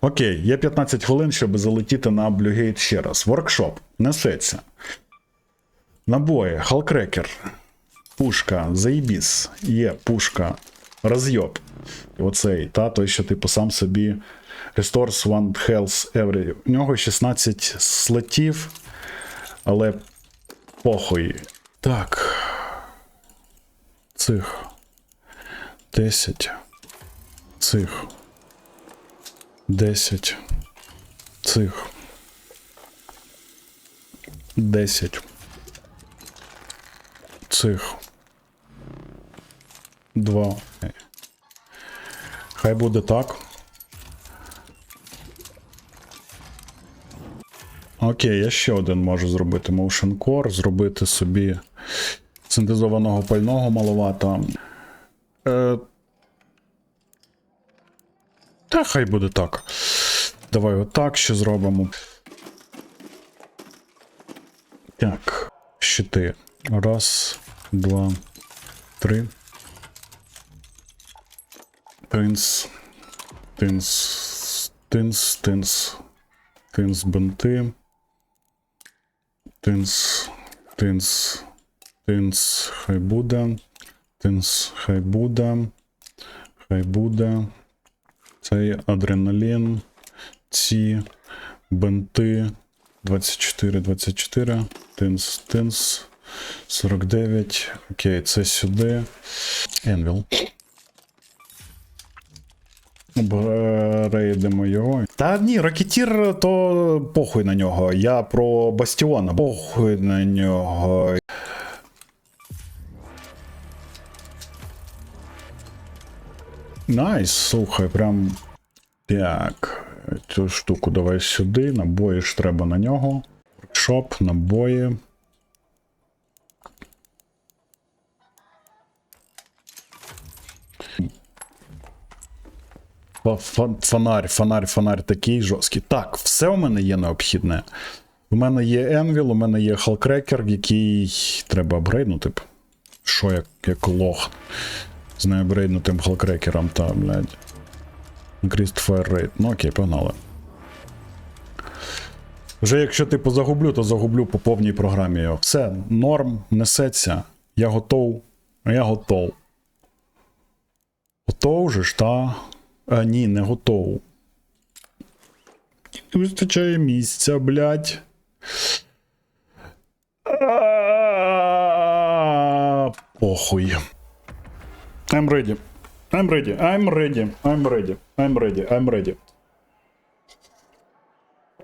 Окей, є 15 хвилин, щоб залетіти на Блюгейт ще раз. Воркшоп. Несеться. Набої, халкрекер. Пушка, заїбіс. Є пушка. Розйоб. Оцей, та, той, що типу сам собі. Restores one health every. У нього 16 слотів, але похуй. Так. Цих. 10. Цих. 10. Цих. 10. Цих. 2. Хай буде так. Окей, я ще один можу зробити Motion Core, зробити собі синтезованого пального маловато. Е, та хай буде так. Давай отак ще зробимо. Так, щити. Раз, два, три. Тинс. Тинс. Тинс, тинс. Тинс бенти. Тинс. Тинс. Тинс. Хай буде. Тинс. Хай буде. Хай буде. Цей адреналін. Ці бенти. 24, 24. Тинс, тинс. 49. Окей, це сюди. Енвіл. Рейдимо його. Та ні, ракетір то похуй на нього. Я про Бастіона. Похуй на нього. Найс, слухай, прям. Так. Цю штуку давай сюди. Набої ж треба на нього. Шоп, набої. Фонарь, фонарь, фонарь такий жорсткий. Так, все у мене є необхідне. У мене є Енвіл, у мене є Халкрекер, який треба апгрейднути. Що як, як лох з неапгрейднутим Халкрекером, та, блядь. Fire Rate. Ну окей, погнали. Вже якщо типу загублю, то загублю по повній програмі його. Все, норм, несеться. Я готов. Я готов. Готов же ж, та? А, ні, не готов. Не вистачає місця, блядь. Похуй. I'm ready. I'm ready. I'm ready. I'm ready. I'm ready. I'm ready.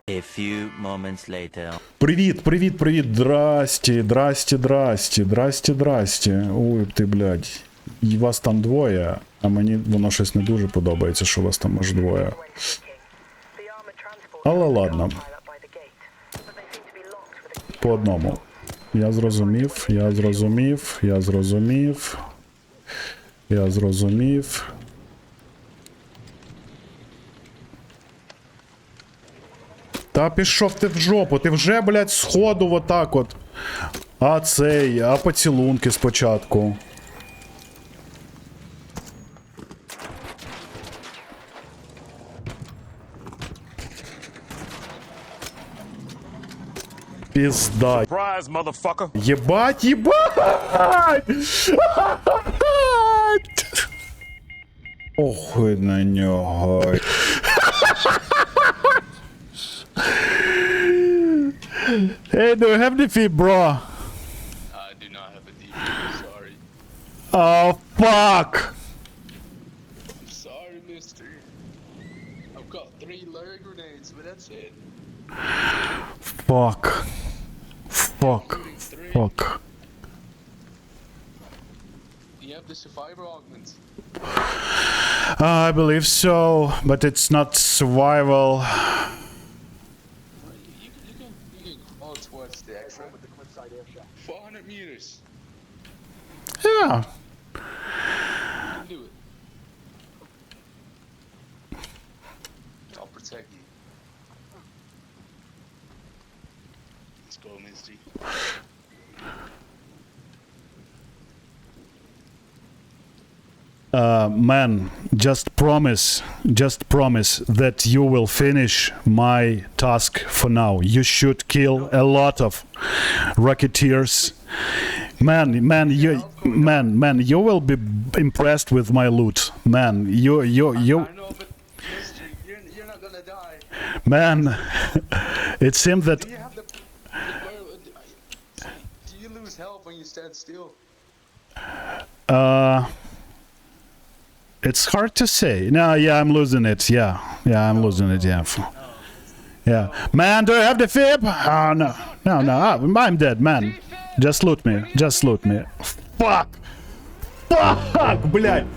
A few moments later. Привіт, привіт, привіт. Здрасті, здрасті, здрасті, здрасті, здрасті. Ой, ти, блядь. І вас там двоє, а мені воно щось не дуже подобається, що вас там аж двоє. Але ладно. По одному. Я зрозумів, я зрозумів, я зрозумів. Я зрозумів. Та пішов ти в жопу, ти вже, блядь, сходу отак от. А цей, а поцілунки спочатку. Пізда. Єбать, єбать! Охуй на нього. Hey, do you have the feed, bro? I do not have a DVD. Sorry. Oh, fuck! I'm sorry, mister. I've got three layer grenades, but that's it. Fuck. Fuck. Three. Fuck. Have the survivor augments. Uh, I believe so, but it's not survival. You can, you can, you can crawl towards the exit. With the cliffside air shaft. 400 meters. Yeah. Do it. I'll protect you. Let's go, Misty. Uh, man, just promise, just promise that you will finish my task for now. You should kill a lot of racketeers. Man, man, you, man, man, you will be impressed with my loot. Man, you, you, you, I know, but mister, you're, you're not gonna die. man. It seems that Do you have the. the do you lose health when you stand still? Uh, it's hard to say. No, yeah, I'm losing it. Yeah, yeah, I'm losing it. Yeah, F- yeah. Man, do you have the fib? Oh no, no, no. I'm I'm dead, man. Just loot me. Just loot me. Fuck. Fuck, блядь.